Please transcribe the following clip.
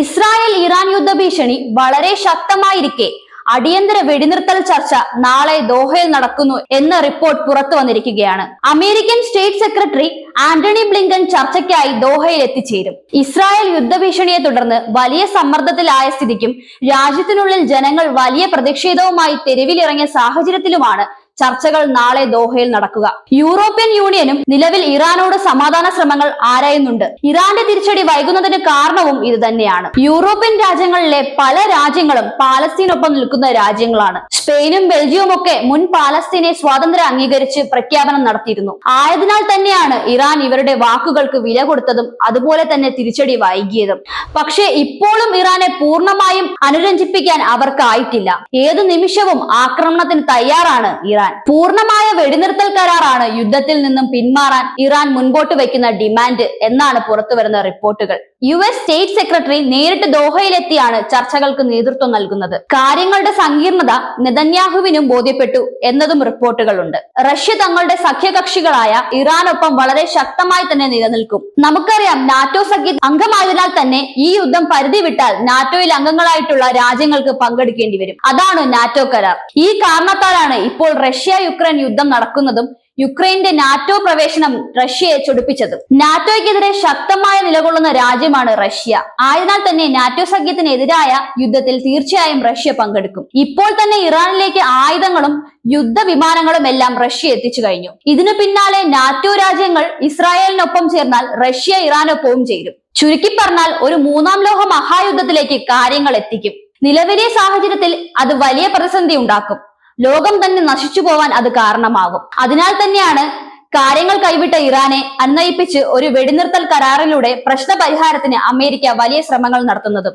Israel Iran യുദ്ധ ഭീഷണി വളരെ ശക്തമായിരിക്കെ. അടിയന്തര വെടിനിർത്തൽ ചർച്ച നാളെ ദോഹയിൽ നടക്കുന്നു എന്ന റിപ്പോർട്ട് പുറത്തു വന്നിരിക്കുകയാണ്. American state secretary Antony Blinken ചർച്ചയ്ക്കായി ദോഹയിൽ എത്തിച്ചേരും. ഇസ്രായേൽ യുദ്ധഭീഷണിയെ തുടർന്ന് വലിയ സമ്മർദ്ദത്തിലായ സ്ഥിതിക്കും രാജ്യത്തിനുള്ളിൽ ജനങ്ങൾ വലിയ പ്രതിഷേധവുമായി തെരുവിലിറങ്ങിയ സാഹചര്യത്തിലുമാണ് ചർച്ചകൾ നാളെ ദോഹയിൽ നടക്കുക. യൂറോപ്യൻ യൂണിയനും നിലവിൽ ഇറാനോട് സമാധാന ശ്രമങ്ങൾ ആരായുന്നുണ്ട്? ഇറാന്റെ തിരിച്ചടി വൈകുന്നതിന് കാരണവും ഇത് തന്നെയാണ്. യൂറോപ്യൻ രാജ്യങ്ങളിലെ പല രാജ്യങ്ങളും പാലസ്തീനൊപ്പം നിൽക്കുന്ന രാജ്യങ്ങളാണ്. സ്പെയിനും ബെൽജിയവും ഒക്കെ മുൻ പാലസ്തീനെ സ്വാതന്ത്ര്യം അംഗീകരിച്ച് പ്രഖ്യാപനം നടത്തിയിരുന്നു. ആയതിനാൽ തന്നെയാണ് ഇറാൻ ഇവരുടെ വാക്കുകൾക്ക് വില കൊടുത്തതും അതുപോലെ തന്നെ തിരിച്ചടി വൈകിയതും. പക്ഷേ ഇപ്പോഴും ഇറാനെ പൂർണമായും അനുരഞ്ജിപ്പിക്കാൻ അവർക്കായിട്ടില്ല. ഏതു നിമിഷവും ആക്രമണത്തിന് തയ്യാറാണ് ഇറാൻ. പൂർണമായ വെടിനിർത്തൽ കരാറാണ് യുദ്ധത്തിൽ നിന്നും പിന്മാറാൻ ഇറാൻ മുൻപോട്ട് വയ്ക്കുന്ന ഡിമാൻഡ് എന്നാണ് പുറത്തുവരുന്ന റിപ്പോർട്ടുകൾ. യു എസ് സ്റ്റേറ്റ് സെക്രട്ടറി നേരിട്ട് ദോഹയിലെത്തിയാണ് ചർച്ചകൾക്ക് നേതൃത്വം നൽകുന്നത്. കാര്യങ്ങളുടെ സങ്കീർണത നെതന്യാഹുവിനും ബോധ്യപ്പെട്ടു എന്നതും റിപ്പോർട്ടുകളുണ്ട്. റഷ്യ തങ്ങളുടെ സഖ്യകക്ഷികളായ ഇറാനൊപ്പം വളരെ ശക്തമായി തന്നെ നിലനിൽക്കും. നമുക്കറിയാം നാറ്റോ സഖ്യ അംഗമായതിനാൽ തന്നെ ഈ യുദ്ധം പരിധി വിട്ടാൽ നാറ്റോയിൽ അംഗങ്ങളായിട്ടുള്ള രാജ്യങ്ങൾക്ക് പങ്കെടുക്കേണ്ടി വരും. അതാണ് നാറ്റോ കരാർ. ഈ കാരണത്താലാണ് ഇപ്പോൾ റഷ്യ യുക്രൈൻ യുദ്ധം നടക്കുന്നതും യുക്രൈന്റെ നാറ്റോ പ്രവേശനം റഷ്യയെ ചൊടിപ്പിച്ചത്. നാറ്റോയ്ക്കെതിരെ ശക്തമായ നിലകൊള്ളുന്ന രാജ്യമാണ് റഷ്യ. ആയതിനാൽ തന്നെ നാറ്റോ സഖ്യത്തിനെതിരായ യുദ്ധത്തിൽ തീർച്ചയായും റഷ്യ പങ്കെടുക്കും. ഇപ്പോൾ തന്നെ ഇറാനിലേക്ക് ആയുധങ്ങളും യുദ്ധവിമാനങ്ങളും എല്ലാം റഷ്യ എത്തിച്ചു കഴിഞ്ഞു. ഇതിനു പിന്നാലെ നാറ്റോ രാജ്യങ്ങൾ ഇസ്രായേലിനൊപ്പം ചേർന്നാൽ റഷ്യ ഇറാനൊപ്പവും ചേരും. ചുരുക്കി പറഞ്ഞാൽ ഒരു മൂന്നാം ലോക മഹായുദ്ധത്തിലേക്ക് കാര്യങ്ങൾ എത്തിക്കും. നിലവിലെ സാഹചര്യത്തിൽ അത് വലിയ പ്രതിസന്ധി ഉണ്ടാക്കും. ലോകം തന്നെ നശിച്ചു പോവാൻ അത് കാരണമാകും. അതിനാൽ തന്നെയാണ് കാര്യങ്ങൾ കൈവിട്ട ഇറാനെ അന്വയിപ്പിച്ച് ഒരു വെടിനിർത്തൽ കരാറിലൂടെ പ്രശ്ന പരിഹാരത്തിന് അമേരിക്ക വലിയ ശ്രമങ്ങൾ നടത്തുന്നതും.